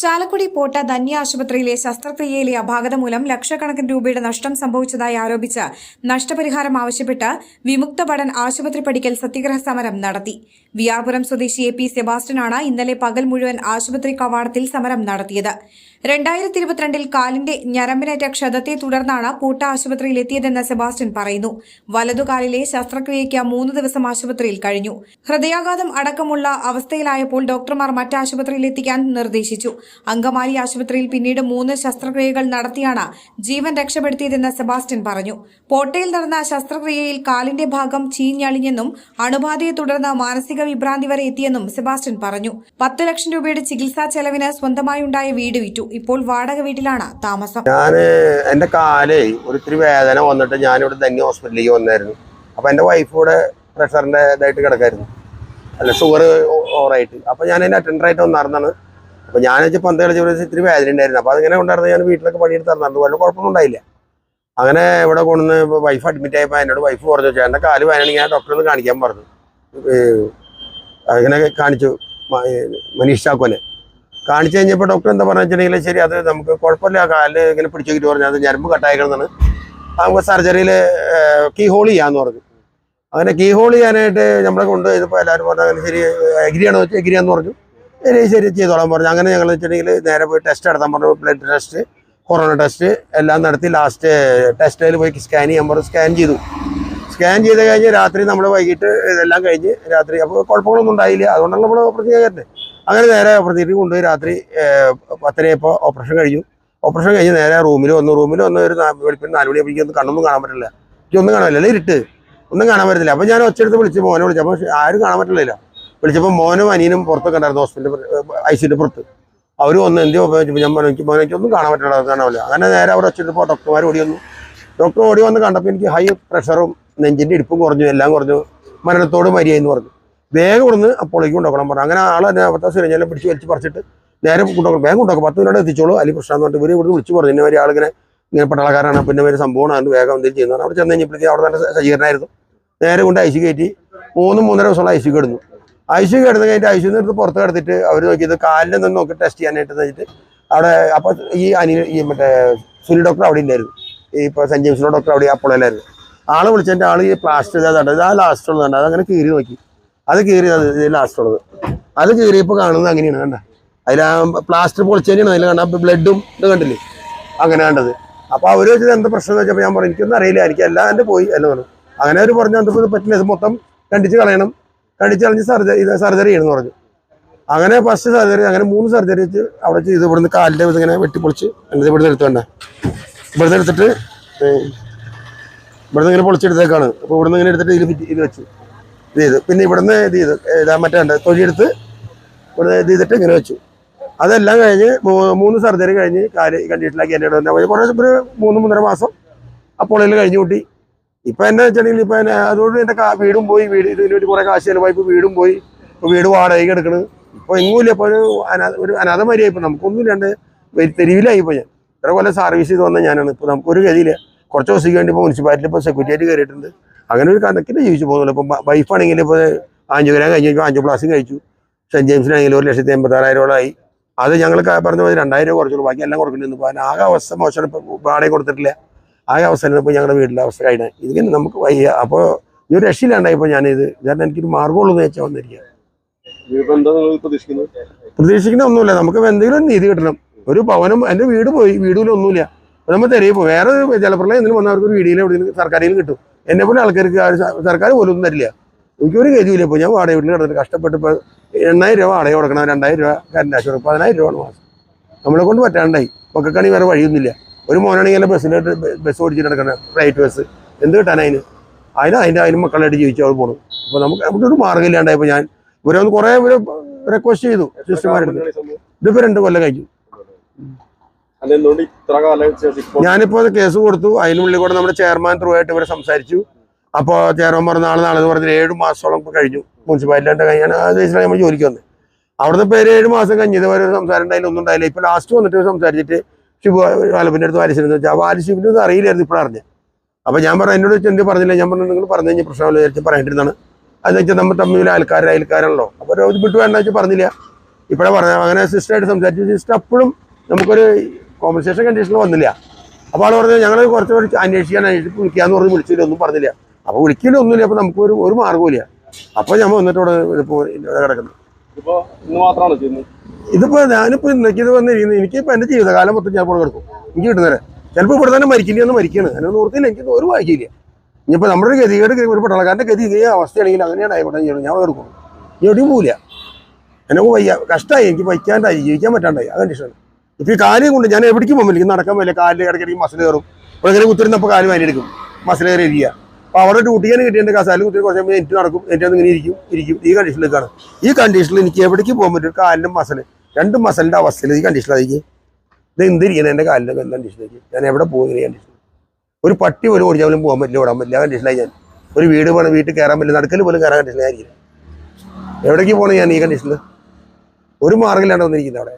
ചാലക്കുടി പോട്ട ധന്യ ആശുപത്രിയിലെ ശസ്ത്രക്രിയയിലെ അപാകത മൂലം ലക്ഷക്കണക്കിന് രൂപയുടെ നഷ്ടം സംഭവിച്ചതായി ആരോപിച്ച് നഷ്ടപരിഹാരം ആവശ്യപ്പെട്ട് വിമുക്ത ഭടൻ ആശുപത്രി പടിക്കൽ സത്യഗ്രഹ സമരം നടത്തി. വിയാർപുരം സ്വദേശി എ പി സെബാസ്റ്റ്യനാണ് ഇന്നലെ പകൽ മുഴുവൻ ആശുപത്രി കവാടത്തിൽ സമരം നടത്തിയത്. രണ്ടായിരത്തി ഇരുപത്തിരണ്ടിൽ കാലിന്റെ ഞരമ്പിനേറ്റ ക്ഷതത്തെ തുടർന്നാണ് പൂട്ട ആശുപത്രിയിൽ എത്തിയതെന്ന് സെബാസ്റ്റ്യൻ പറയുന്നു. വലതുകാലിലെ ശസ്ത്രക്രിയയ്ക്ക് മൂന്ന് ദിവസം ആശുപത്രിയിൽ കഴിഞ്ഞു. ഹൃദയാഘാതം അടക്കമുള്ള അവസ്ഥയിലായപ്പോൾ ഡോക്ടർമാർ മറ്റ് ആശുപത്രിയിൽ എത്തിക്കാൻ നിർദ്ദേശിച്ചു. അങ്കമാലി ആശുപത്രിയിൽ പിന്നീട് മൂന്ന് ശസ്ത്രക്രിയകൾ നടത്തിയാണ് ജീവൻ രക്ഷപ്പെടുത്തിയതെന്ന് സെബാസ്റ്റ്യൻ പറഞ്ഞു. പോട്ടയിൽ നടന്ന ശസ്ത്രക്രിയയിൽ കാലിന്റെ ഭാഗം ചീഞ്ഞളിഞ്ഞെന്നും അണുബാധയെ തുടർന്ന് മാനസിക വിഭ്രാന്തി വരെ എത്തിയെന്നും സെബാസ്റ്റ്യൻ പറഞ്ഞു. പത്ത് ലക്ഷം രൂപയുടെ ചികിത്സാ ചെലവിന് സ്വന്തമായുണ്ടായ വീട് വിറ്റു. ഇപ്പോൾ വാടക വീട്ടിലാണ് താമസം. ഞാൻ എന്റെ കാലേ ഒരിത്തിരി വേദന വന്നിട്ട് ഞാനിവിടെ ധന്യ ഹോസ്പിറ്റലിലേക്ക് വന്നായിരുന്നു. അപ്പൊ എന്റെ വൈഫ് പ്രഷറിന്റെ ഇതായിട്ട് കിടക്കായിരുന്നു. അല്ല ഷുഗർ ഓവറായിട്ട് അപ്പൊ ഞാൻ അതിന്റെ അറ്റൻഡർ ആയിട്ട് വന്നിരുന്നാണ് അപ്പൊ ഞാൻ വെച്ച് പന്ത് കളിച്ച് ഇത്തിരി വേദന ഉണ്ടായിരുന്നു. അപ്പൊ അതിങ്ങനെ കൊണ്ടായിരുന്നു ഞാൻ വീട്ടിലൊക്കെ പണിയെടുത്ത് തന്നിട്ടുണ്ട് വല്ല കുഴപ്പമൊന്നും ഉണ്ടായില്ല. അങ്ങനെ ഇവിടെ കൊണ്ടുവന്ന് വൈഫ് അഡ്മിറ്റ് ആയപ്പോൾ എന്നോട് വൈഫ് പറഞ്ഞു വെച്ചാൽ എന്റെ കാൽ വേദനയാണെങ്കിൽ ഞാൻ ഡോക്ടറെ ഒന്ന് കാണിക്കാൻ പറഞ്ഞു. അങ്ങനെ കാണിച്ചു. മനീഷ് ചാക്കോനെ. കാണിച്ചു കഴിഞ്ഞപ്പോൾ ഡോക്ടർ എന്താ പറഞ്ഞു വെച്ചിട്ടുണ്ടെങ്കിൽ ശരി അത് നമുക്ക് കുഴപ്പമില്ല. കാലിൽ ഇങ്ങനെ പിടിച്ചു നോക്കിയിട്ട് പറഞ്ഞു അത് ഞരമ്പ് കട്ടായിക്കണമെന്നാണ് നമുക്ക് സർജറിയിൽ കീ ഹോൾ ചെയ്യാമെന്ന് പറഞ്ഞു. അങ്ങനെ കീ ഹോൾ ചെയ്യാനായിട്ട് നമ്മളെ കൊണ്ട് ഇതിപ്പോൾ എല്ലാവരും പറഞ്ഞു അങ്ങനെ ശരി എഗ്രിയാണോ വെച്ചാൽ എഗ്രിയാന്ന് പറഞ്ഞു. ശരി ശരി ചെയ്തോളാൻ പറഞ്ഞു. അങ്ങനെ ഞങ്ങൾ വെച്ചിട്ടുണ്ടെങ്കിൽ നേരെ പോയി ടെസ്റ്റ് നടത്താൻ പറഞ്ഞു. ബ്ലഡ് ടെസ്റ്റ് കൊറോണ ടെസ്റ്റ് എല്ലാം നടത്തി ലാസ്റ്റ് ടെസ്റ്റിൽ പോയി സ്കാൻ ചെയ്യാൻ പറഞ്ഞു. സ്കാൻ ചെയ്തു. സ്കാൻ ചെയ്ത് കഴിഞ്ഞ് രാത്രി നമ്മൾ വൈകിട്ട് ഇതെല്ലാം കഴിഞ്ഞ് രാത്രി. അപ്പോൾ കുഴപ്പങ്ങളൊന്നും ഉണ്ടായില്ല. അതുകൊണ്ടാണ് നമ്മൾ പ്രത്യേകം അങ്ങനെ നേരെ ഓപ്പറേഷൻ കൊണ്ടുപോയി രാത്രി പത്തരയപ്പോൾ ഓപ്പറേഷൻ കഴിഞ്ഞു. ഓപ്പറേഷൻ കഴിഞ്ഞ് നേരെ റൂമിൽ വന്നു. റൂമിൽ വന്ന് ഒരു വെളുപ്പിന് നാല് മണി എനിക്കൊന്നും കണ്ണൊന്നും കാണാൻ പറ്റില്ല. എനിക്കൊന്നും കാണാൻ പറ്റില്ല. ഇരുട്ട്? ഒന്നും കാണാൻ പറ്റില്ല അപ്പോൾ ഞാൻ ഒച്ചയെടുത്ത് വിളിച്ച് മോനെ വിളിച്ചു. അപ്പോൾ ആരും കാണാൻ പറ്റില്ല വിളിച്ചപ്പോൾ മോനും അനിയനും പുറത്തൊക്കെ ഉണ്ടായിരുന്നു ഹോസ്പിറ്റലിൽ ഐ സിയുടെ പുറത്ത്. അവർ വന്ന് എന്ത് ഞാൻ പറഞ്ഞു എനിക്ക് മോനെ എനിക്കൊന്നും കാണാൻ പറ്റില്ല. കാണാൻ പറ്റില്ല. അങ്ങനെ നേരെ അവിടെ വെച്ചെടുത്തപ്പോൾ ഡോക്ടർമാർ ഓടി വന്നു. ഡോക്ടർ ഓടി വന്ന് കണ്ടപ്പോൾ എനിക്ക് ഹൈ പ്രഷറും നെഞ്ചിന്റെ ഇടുപ്പും കുറഞ്ഞു. എല്ലാം കുറഞ്ഞു. മരണത്തോട് മരിയെന്ന് പറഞ്ഞു. വേഗം കൊടുന്ന് അപ്പോളേക്ക് കൊണ്ടുപോകണം പറഞ്ഞു. അങ്ങനെ ആൾ തന്നെ പത്താസ് കഴിഞ്ഞാലും പിടിച്ച് വലിച്ച് പറിച്ചിട്ട് നേരെ കൊണ്ടുപോകണം വേഗം കൊണ്ടുപോകും പത്ത് മിനിറ്റ് എത്തിച്ചോളൂ. അലി പ്രശ്നം പറഞ്ഞിട്ട് ഇവർ ഇവിടുന്ന് വിളിച്ച് പറഞ്ഞു. ഇന്നവരെ ആളിങ്ങനെ ഇങ്ങനെ പട്ടാളക്കാരാണ്. പിന്നെ ഒരു സംഭവമാണ്. വേഗം എന്തെങ്കിലും ചെയ്യുന്നതാണ് അവിടെ ചെന്ന് കഴിഞ്ഞപ്പോഴത്തേക്ക് അവിടെ നല്ല സജ്ജീകരണമായിരുന്നു. നേരെ കൊണ്ട് ഐ സി കയറ്റി മൂന്ന് മൂന്നര ദിവസമുള്ള ഐ സി കിടന്നു. ഐ സി കിടന്ന് കഴിഞ്ഞിട്ട് ഐ സി എടുത്ത് പുറത്ത് കിടത്തിട്ട് അവർ നോക്കിയത് കാലിൽ നിന്ന് നോക്കി ടെസ്റ്റ് ചെയ്യാനായിട്ട് വെച്ചിട്ട് അവിടെ അപ്പോൾ ഈ അനിൽ ഈ മറ്റേ സുനിൽ ഡോക്ടർ അവിടെ ഇല്ലായിരുന്നു. ഈ ഇപ്പോൾ സെന്റ് ജെയിംസിലോ ഡോക്ടർ അവിടെ അപ്പോളല്ലായിരുന്നു ആൾ വിളിച്ചതിന്റെ ആൾ ഈ പ്ലാസ്റ്റർ ഇതാ ഇത് ആ ലാസ്റ്റ് ഉള്ളതുണ്ട് അതങ്ങനെ കീറി നോക്കി. അത് കീറി അത് ലാസ്റ്റ് ഉള്ളത്. അത് കീറിയപ്പോൾ കാണുന്നത് അങ്ങനെയാണ് കണ്ട. അതിൽ ആ പ്ലാസ്റ്റർ പൊളിച്ചതിനാണ് അതിൽ കണ്ട ബ്ലഡും ഇത് കണ്ടില്ലേ? അങ്ങനെ കണ്ടത്. അപ്പോൾ അവർ വെച്ചത് എന്താ പ്രശ്നം എന്ന് വെച്ചപ്പോൾ ഞാൻ പറഞ്ഞു എനിക്കൊന്നും അറിയില്ല. എനിക്ക് എല്ലാം എന്റെ പോയി എന്ന് പറഞ്ഞു. അങ്ങനെ അവർ പറഞ്ഞു എന്താ ഇത് പറ്റില്ല. ഇത് മൊത്തം കണ്ടിച്ച് കളയണം. കണ്ടിച്ച് കളഞ്ഞ് സർജറി ഇത് സർജറി ചെയ്യണമെന്ന് പറഞ്ഞു. അങ്ങനെ ഫസ്റ്റ് സർജറി അങ്ങനെ മൂന്ന് സർജറി വെച്ച് അവിടെ ചെയ്ത് ഇവിടുന്ന് കാലിന്റെ ഇതിങ്ങനെ വെട്ടിപ്പൊളിച്ച് എന്നിട്ട് ഇവിടുന്ന് എടുത്തോണ്ടേ ഇവിടുന്ന് എടുത്തിട്ട് ഇവിടുന്ന് ഇങ്ങനെ പൊളിച്ചെടുത്തേക്കാണ്. അപ്പോൾ ഇവിടുന്ന് ഇങ്ങനെ എടുത്തിട്ട് ഇതിൽ ഇത് വെച്ചു. ഇത് ചെയ്തു. പിന്നെ ഇവിടുന്ന് ഇത് ചെയ്തു. ഇതാ മറ്റേ തൊഴിലെടുത്ത് ഇവിടുന്ന് ഇത് ചെയ്തിട്ട് ഇങ്ങനെ വെച്ചു. അതെല്ലാം കഴിഞ്ഞ് മൂന്ന് സർജറി കഴിഞ്ഞ് കാൽ കണ്ടീഷനിലാക്കി എന്റെ ഇവിടെ പോയി കുറേ ഒരു മൂന്ന് മൂന്നര മാസം അപ്പോൾ ഇതിൽ കഴിഞ്ഞു കൂട്ടി. ഇപ്പം എന്നെ വെച്ചിട്ടുണ്ടെങ്കിൽ ഇപ്പം എന്നെ അതുകൊണ്ട് എന്റെ വീടും പോയി. വീട് ഇതിന് വേണ്ടി കുറേ കാശ് ചിലവായി. ഇപ്പോൾ വീടും പോയി. ഇപ്പോൾ വീട് വാടകയ്ക്ക് എടുക്കണ്. ഇപ്പോൾ എങ്ങുമില്ല ഇപ്പോൾ ഒരു അനാഥ ഒരു അനാഥമാരിയായി ഇപ്പോൾ നമുക്കൊന്നും ഇല്ലാണ്ട് തെരുവിലായി ഇപ്പോൾ ഞാൻ. ഇത്ര കൊല്ലം സർവീസ് ചെയ്ത് വന്ന ഞാനാണ്. ഇപ്പോൾ നമുക്കൊരു ഗതിയില്ല. കുറച്ച് ദിവസത്തേക്ക് വേണ്ടി ഇപ്പോൾ മുനിസിപ്പാലിറ്റി ഇപ്പോൾ സെക്യൂരിറ്റി ആയിട്ട് കയറിയിട്ടുണ്ട് അങ്ങനെ ഒരു കണക്കിന് ജീവിച്ചു പോകുന്നില്ല ഇപ്പം വൈഫാണെങ്കിൽ ഇപ്പോൾ അഞ്ചു ഗ്രാം കഴിഞ്ഞു ആഞ്ചു പ്ലാസും കഴിച്ചു. സെന്റ് ജെയിംസിനാണെങ്കിൽ ഒരു ലക്ഷത്തി എൺപത്താറായിരത്തോളമായി അത് ഞങ്ങൾ പറഞ്ഞ പോലെ രണ്ടായിരം രൂപ കുറച്ചുള്ളൂ. ബാക്കി എല്ലാം കൊടുക്കേണ്ടി ഇപ്പോൾ ആകെ അവസ്ഥ മോശമാണ്. ഇപ്പോൾ വാടക കൊടുത്തിട്ടില്ല. ആകെ അവസ്ഥയാണ് ഇപ്പോൾ ഞങ്ങളുടെ വീട്ടിലെ അവസ്ഥ കഴിഞ്ഞാൽ ഇതിങ്ങനെ നമുക്ക് വയ്യ. അപ്പോൾ ഈ ഒരു രക്ഷയില്ലാണ്ടായപ്പോൾ ഞാനിത് കാരണം എനിക്കൊരു മാർഗമുള്ളൂ എന്ന് വെച്ചാൽ വന്നിരിക്കുക പ്രതീക്ഷിക്കുന്ന ഒന്നുമില്ല. നമുക്ക് എന്തെങ്കിലും നീതി കിട്ടണം. ഒരു ഭവനം എന്റെ വീട് പോയി. വീടിലൊന്നുമില്ല. നമ്മൾ തെരയെ പോകും വേറെ ജലപ്രളയം എന്തെങ്കിലും വന്നവർക്ക് ഒരു വീടിയിൽ എവിടെ സർക്കാരിൽ കിട്ടും. എന്നെ പോലെ ആൾക്കാർക്ക് സർക്കാർ പോലും ഒന്നും തരില്ല. എനിക്കൊരു ഗതിയില്ല. ഇപ്പോൾ ഞാൻ വാടക വീട്ടിൽ കിടന്നിട്ട് കഷ്ടപ്പെട്ട് ഇപ്പോൾ എണ്ണായിരം രൂപ വാടക കൊടുക്കണം. രണ്ടായിരം രൂപ കറണ്ട് ആശുപത്രി പതിനായിരം രൂപ മാസം. നമ്മളെ കൊണ്ട് പറ്റാണ്ടായി. മക്കൾക്കാണെങ്കിൽ വേറെ വഴിയൊന്നുമില്ല. ഒരു മോനാണെങ്കിൽ ബസ്സിലോട്ട് ബസ് ഓടിച്ചിട്ട് നടക്കണം? പ്രൈവറ്റ് ബസ് എന്ത് കിട്ടാൻ അതിന്? അതിന്റെ അതിന് മക്കളായിട്ട് ജീവിച്ചു അവൾ പോകണം അപ്പോൾ നമുക്ക് അവിടെ ഒരു മാർഗം ഇല്ലാണ്ടായപ്പോൾ ഞാൻ. ഇവരെ ഒന്ന് കുറേ ഇവർ റിക്വസ്റ്റ് ചെയ്തു സിസ്റ്റർമാരെടുത്ത് എന്താണ് ഇതിപ്പോൾ രണ്ട് കൊല്ലം കഴിഞ്ഞു. ഇപ്പോൾ? അത് കേസ് കൊടുത്തു. അതിനുള്ളിൽ കൂടെ നമ്മുടെ ചെയർമാൻ ത്രൂ ആയിട്ട് ഇവരെ സംസാരിച്ചു. അപ്പോൾ ചെയർമാൻ പറഞ്ഞ നാളെ നാളെ പറഞ്ഞിട്ട് ഏഴ് മാസത്തോളം ഇപ്പോൾ കഴിഞ്ഞു. മുനിസിപ്പാലിറ്റിയുടെ കഴിഞ്ഞ അത് വെച്ചിട്ടാണ് നമ്മൾ ജോലിക്ക് വന്നത് അവിടുത്തെ പേര് ഏഴ് മാസം കഴിഞ്ഞ് ഇതുവരെ സംസാരം ഉണ്ടായില്ല ഒന്നും ഉണ്ടായില്ല. ഇപ്പോൾ ലാസ്റ്റ് വന്നിട്ട് സംസാരിച്ചിട്ട് ഷിബു വാലപ്പിന്റെ അടുത്ത് വാലിശിരുന്ന് വെച്ചാൽ ആ വാലിശിബിന്റെ ഒന്നും അറിയില്ലായിരുന്നു ഇപ്പോഴറിഞ്ഞ അപ്പോൾ ഞാൻ പറഞ്ഞു എന്നോട് എന്ത് പറഞ്ഞില്ല? ഞാൻ പറഞ്ഞു നിങ്ങൾ പറഞ്ഞു കഴിഞ്ഞാൽ പ്രശ്നമില്ല വിചാരിച്ച് പറയേണ്ടിരുന്നാണ് അതെന്ന് വെച്ചാൽ നമ്മൾ തമ്മിൽ ആൾക്കാർ അയൽക്കാരാണല്ലോ. അപ്പോൾ ഒരു വിട്ടു വേണ്ട വെച്ചാൽ പറഞ്ഞില്ല. ഇപ്പോഴാണ് പറഞ്ഞ അങ്ങനെ സിസ്റ്ററായിട്ട് സംസാരിച്ചു. സിസ്റ്റർ അപ്പോഴും നമുക്കൊരു കോമ്പൻസേഷൻ കണ്ടീഷൻ വന്നില്ല. അപ്പോൾ ആൾ പറഞ്ഞു ഞങ്ങൾ കുറച്ച് കുറച്ച് അന്വേഷിക്കാൻ അന്വേഷിച്ച് വിളിക്കാന്ന് പറഞ്ഞ് വിളിച്ചില്ല ഒന്നും പറഞ്ഞില്ല. അപ്പോൾ വിളിക്കില്ല ഒന്നുമില്ല അപ്പോൾ നമുക്ക് ഒരു ഒരു മാർഗമില്ല അപ്പോൾ ഞാൻ വന്നിട്ട് ഇവിടെ കിടക്കുന്നു. ഇതിപ്പോൾ ഞാനിപ്പോൾ ഇന്നേക്ക് ഇത് വന്നിരിക്കുന്നത് എനിക്കിപ്പോൾ എന്റെ ജീവിതകാലം മൊത്തം ഞാൻ ഇവിടെ കിടക്കും. എനിക്ക് കിട്ടുന്നേരം ചിലപ്പോൾ ഇവിടെ തന്നെ മരിക്കില്ല എന്ന് മരിക്കുകയാണ് അതിനൊന്നും ഓർത്തില്ല എനിക്ക് ഒരു വായിക്കില്ല ഇനിയിപ്പോൾ നമ്മുടെ ഒരു ഗതികേട് ഒരു പട്ടാളക്കാരന്റെ ഗതി ഇതേ അവസ്ഥയാണെങ്കിൽ അങ്ങനെയാണ് ആയിക്കോട്ടെ ചെയ്യണം ഞാൻ ഇവിടെ കിടക്കും. ഇനി എവിടെയും പോവില്ല. എന്നെ വയ്യ കഷ്ടമായി എനിക്ക് വയ്ക്കാണ്ടായി ജീവിക്കാൻ പറ്റാണ്ടായി. ആ കണ്ടീഷനാണ് ഇപ്പം ഈ കാര്യം കൊണ്ട് ഞാൻ എവിടേക്കും പോകുമ്പോൾ എനിക്ക് നടക്കാൻ പറ്റില്ല. കാലിൽ ഇടയ്ക്കിടയ്ക്ക് മസിൽ കയറും. അപ്പൊ ഇങ്ങനെ കുത്തിരുന്നപ്പോൾ കാൽ എടുക്കും. മസിൽ കയറി ഇരിക്കുക അപ്പോൾ അവിടെ ഡ്യൂട്ടിയാണ് കിട്ടിയ കസാലിൽ കുത്തി കുറച്ച് എനിക്ക് നടക്കും. എന്റെ ഇങ്ങനെ ഇരിക്കും ഇരിക്കും. ഈ കണ്ടീഷനിലേക്കാണ് ഈ കണ്ടീഷനിൽ എനിക്ക് എവിടേക്ക് പോകാൻ പറ്റും കാലിന്റെ മസിൽ രണ്ട് മസിലിന്റെ അവസ്ഥയിൽ ഈ കണ്ടീഷനിലേക്ക് ഇത് എന്തിരിക്കണം എന്റെ കാലിന്റെ കണ്ടീഷനിലേക്ക് ഞാൻ എവിടെ പോകും ഈ കണ്ടീഷൻ ഒരു പട്ടി പോലും ഓടിച്ചാലും പോകാൻ പറ്റില്ല ഓടാൻ പറ്റില്ല കണ്ടീഷനായി ഞാൻ. ഒരു വീട് വേണം വീട്ടിൽ കയറാൻ പറ്റില്ല. നടക്കൽ പോലും കയറാൻ കണ്ടീഷനായിരിക്കും എവിടേക്ക് പോകണം ഞാൻ ഈ കണ്ടീഷനിൽ ഒരു മാർഗമില്ലാണ്ട് വന്നിരിക്കുന്നത് അവിടെ.